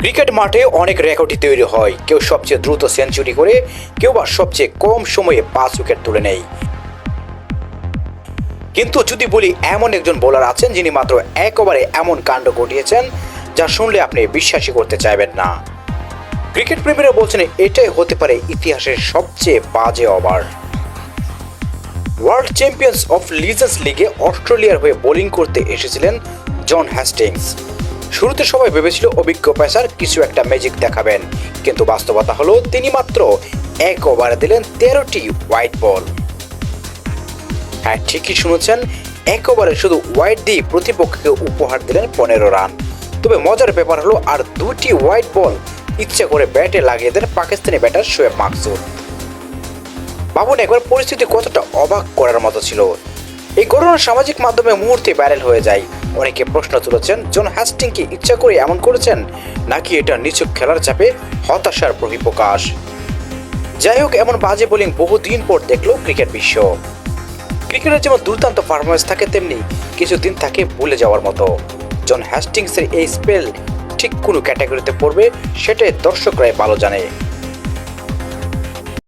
Cricket মাঠে অনেক রেকর্ডই তৈরি হয়। কেউ সবচেয়ে দ্রুত সেঞ্চুরি করে, কেউ বা সবচেয়ে কম সময়ে পাঁচ উইকেট তুলে নেয়। কিন্তু যদি বলি এমন একজন বোলার আছেন যিনি মাত্র এক ওভারে এমন কাণ্ড ঘটিয়েছেন, যা শুনলে আপনি বিশ্বাসই করতে চাইবেন না। ক্রিকেট প্রেমীরা বলছেন এটাই হতে পারে ইতিহাসের সবচেয়ে বাজে over. World champions of legends লিগে অস্ট্রেলিয়ার হয়ে বোলিং করতে এসেছিলেন জন হ্যাস্টিংস শুরুতে সবাই ভেবেছিল অভিজ্ঞ পেসার কিছু একটা ম্যাজিক দেখাবেন। কিন্তু বাস্তবতা হলো তিনি মাত্র এক ওভারে দিলেন তেরোটি হোয়াইট বল হ্যাঁ ঠিকই শুনেছেন, এক ওভারে শুধু হোয়াইট দিয়ে প্রতিপক্ষকে উপহার দিলেন পনেরো রান। তবে মজার ব্যাপার হলো আর দুটি হোয়াইট বল ইচ্ছে করে ব্যাটে লাগিয়ে দেন পাকিস্তানি ব্যাটার শোয়েব মাকসুদ। ভাবুন একবার পরিস্থিতি কতটা অবাক করার মতো ছিল। এই ঘটনা সামাজিক মাধ্যমে মুহূর্তে ভাইরাল হয়ে যায়। অনেকে প্রশ্ন তুলেছেন, জন হ্যাস্টিং কি ইচ্ছা করে এমন করেছেন? নাকি এটা নিচু খেলার চাপে হতাশার বহিঃপ্রকাশ যাই হোক, এমন বাজে বোলিং বহুদিন পর দেখল ক্রিকেট বিশ্ব। ক্রিকেটের যেমন দুর্দান্ত পারফরমেন্স থাকে, তেমনি কিছুদিন থাকে ভুলে যাওয়ার মতো। জন হ্যাস্টিংসের এই স্পেল ঠিক কোনো ক্যাটাগরিতে পড়বে, সেটাই দর্শকরাই ভালো জানে।